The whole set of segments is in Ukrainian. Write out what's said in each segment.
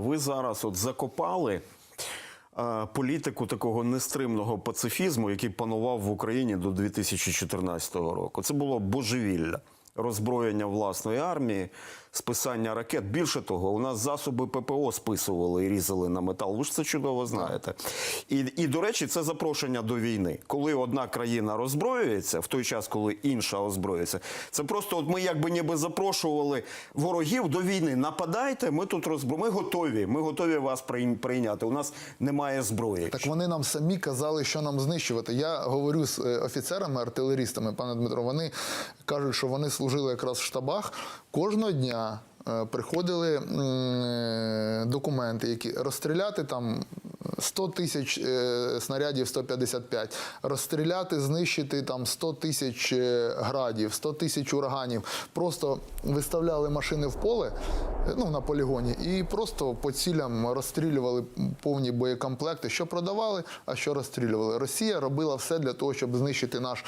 Ви зараз от закопали е, політику такого нестримного пацифізму, який панував в Україні до 2014 року. Це було божевілля. Роззброєння власної армії, списання ракет. Більше того, у нас засоби ППО списували і різали на метал. Ви ж це чудово знаєте. І, і до речі, це запрошення до війни. Коли одна країна роззброюється, в той час, коли інша озброюється, це просто от ми якби ніби запрошували ворогів до війни. Нападайте, ми тут розбро... Ми готові. Ми готові вас прийняти. У нас немає зброї. Так вони нам самі казали, що нам знищувати. Я говорю з е, офіцерами, артилерістами, пане Дмитро. Вони кажуть, що вони служили якраз в штабах. Кожного дня е, приходили е, документи, які розстріляти там 100 тисяч е, снарядів 155, розстріляти, знищити там 100 тисяч градів, 100 тисяч ураганів. Просто виставляли машини в поле, ну на полігоні, і просто по цілям розстрілювали повні боєкомплекти, що продавали, а що розстрілювали. Росія робила все для того, щоб знищити наш.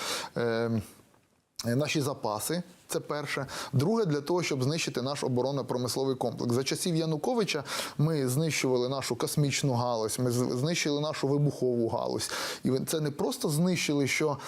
Наші запаси, це перше. Друге, для того, щоб знищити наш оборонно-промисловий комплекс. За часів Януковича ми знищували нашу космічну галузь, ми знищили нашу вибухову галузь. І це не просто знищили, що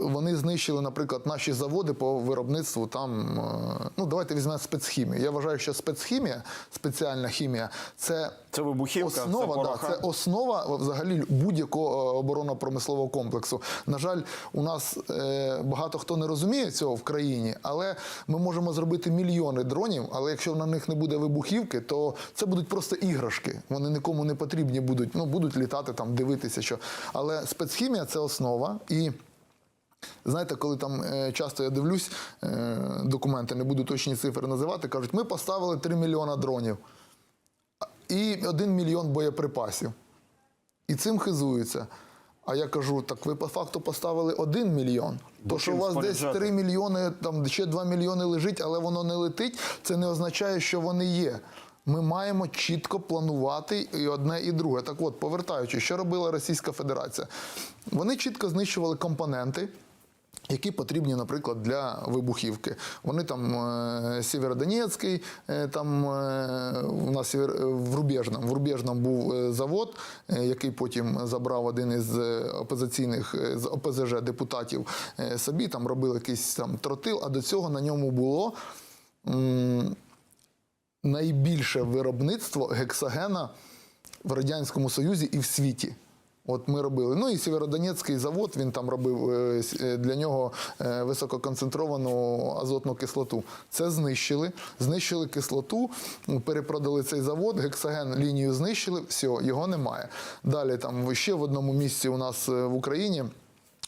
вони знищили, наприклад, наші заводи по виробництву там. е, Ну, давайте візьмемо спецхімію. Я вважаю, що спецхімія, спеціальна хімія це Це вибухівка, це основа, да, це основа взагалі будь-якого е, оборонно-промислового комплексу. На жаль, у нас е, багато хто не розуміє цього в країні, але ми можемо зробити мільйони дронів. Але якщо на них не буде вибухівки, то це будуть просто іграшки. Вони нікому не потрібні будуть. Ну будуть літати там, дивитися, що але спецхімія це основа і. Знаєте, коли там е, часто я дивлюсь е, документи, не буду точні цифри називати, кажуть, ми поставили 3 мільйона дронів і 1 мільйон боєприпасів. І цим хизуються. А я кажу, так ви по факту поставили 1 мільйон. Бо То, що у вас десь 3 мільйони, там ще 2 мільйони лежить, але воно не летить, це не означає, що вони є. Ми маємо чітко планувати і одне, і друге. Так от, повертаючись, що робила Російська Федерація? Вони чітко знищували компоненти. Які потрібні, наприклад, для вибухівки. Вони там е, Сєвєродонецький, е, там е, у нас в Рубежному, в Рубежному був завод, який потім забрав один із опозиційних з ОПЗЖ депутатів е, собі, там робили якийсь там тротил, а до цього на ньому було м, найбільше виробництво гексогена в Радянському Союзі і в світі. От ми робили. Ну і Сєвєродонецький завод, він там робив е, е, для нього е, висококонцентровану азотну кислоту. Це знищили. Знищили кислоту, перепродали цей завод, гексоген лінію знищили, все, його немає. Далі там ще в одному місці у нас в Україні.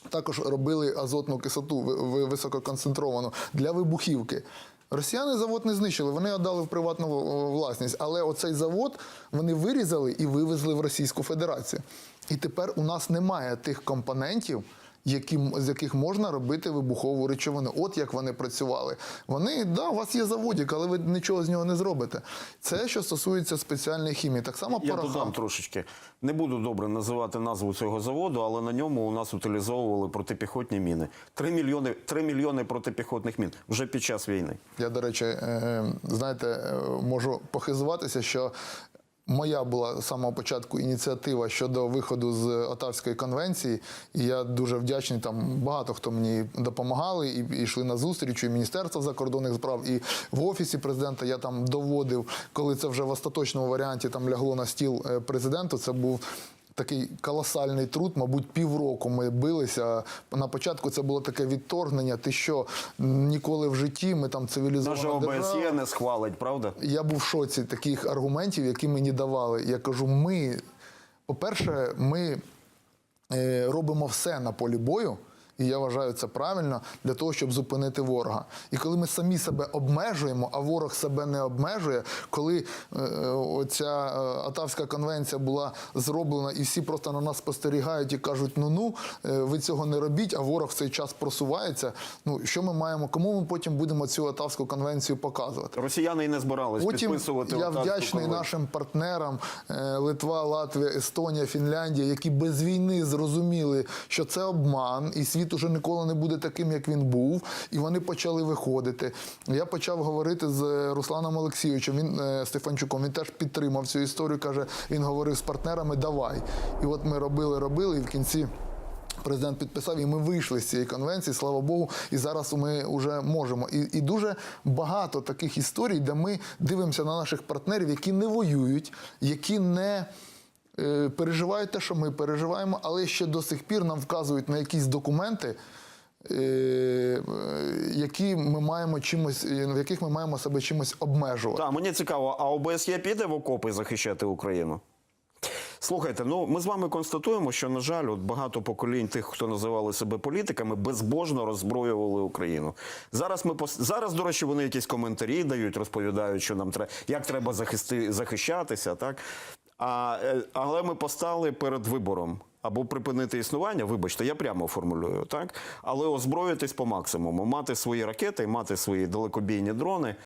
Також робили азотну кислоту ви- ви- висококонцентровану для вибухівки. Росіяни завод не знищили, вони віддали в приватну власність. Але оцей завод вони вирізали і вивезли в Російську Федерацію. І тепер у нас немає тих компонентів, які, з яких можна робити вибухову речовину. От як вони працювали. Вони, да, у вас є заводик, але ви нічого з нього не зробите. Це що стосується спеціальної хімії. Так само Я пороха. додам трошечки. Не буду добре називати назву цього заводу, але на ньому у нас утилізовували протипіхотні міни. 3 мільйони, 3 мільйони протипіхотних мін вже під час війни. Я, до речі, е, знаєте, е, можу похизуватися, що моя була з самого початку ініціатива щодо виходу з Отавської конвенції, і я дуже вдячний. Там багато хто мені допомагали і, і йшли на зустріч, і Міністерство закордонних справ, і в офісі президента я там доводив, коли це вже в остаточному варіанті там лягло на стіл е, президенту. Це був такий колосальний труд, мабуть, півроку ми билися. На початку це було таке відторгнення. Ти що ніколи в житті ми там цивілізована держава. ОБСЄ не схвалить, правда? Я був в шоці таких аргументів, які мені давали. Я кажу: ми, по-перше, ми е, робимо все на полі бою. І я вважаю це правильно для того, щоб зупинити ворога. І коли ми самі себе обмежуємо, а ворог себе не обмежує, коли е, оця е, Атавська конвенція була зроблена, і всі просто на нас спостерігають і кажуть: ну ну ви цього не робіть, а ворог в цей час просувається. Ну що ми маємо? Кому ми потім будемо цю Атавську конвенцію показувати? Росіяни і не збирались Потім підписувати я вдячний нашим партнерам е, Литва, Латвія, Естонія, Фінляндія, які без війни зрозуміли, що це обман, і світ світ уже ніколи не буде таким, як він був. І вони почали виходити. Я почав говорити з Русланом Олексійовичем, він е, Стефанчуком. Він теж підтримав цю історію. каже, він говорив з партнерами: давай. І от ми робили, робили, і в кінці. Президент підписав, і ми вийшли з цієї конвенції, слава Богу, і зараз ми вже можемо. І, і дуже багато таких історій, де ми дивимося на наших партнерів, які не воюють, які не е, переживають те, що ми переживаємо, але ще до сих пір нам вказують на якісь документи, е, е, які ми маємо чимось, е, в яких ми маємо себе чимось обмежувати. Так, мені цікаво, а ОБСЄ піде в окопи захищати Україну? Слухайте, ну ми з вами констатуємо, що на жаль, от багато поколінь тих, хто називали себе політиками, безбожно роззброювали Україну. Зараз ми пос- зараз, до речі, вони якісь коментарі дають, розповідають, що нам треба, як треба захисти, захищатися, так а, е, але ми постали перед вибором. Або припинити існування, вибачте, я прямо формулюю, так? Але озброїтись по максимуму, мати свої ракети, мати свої далекобійні дрони.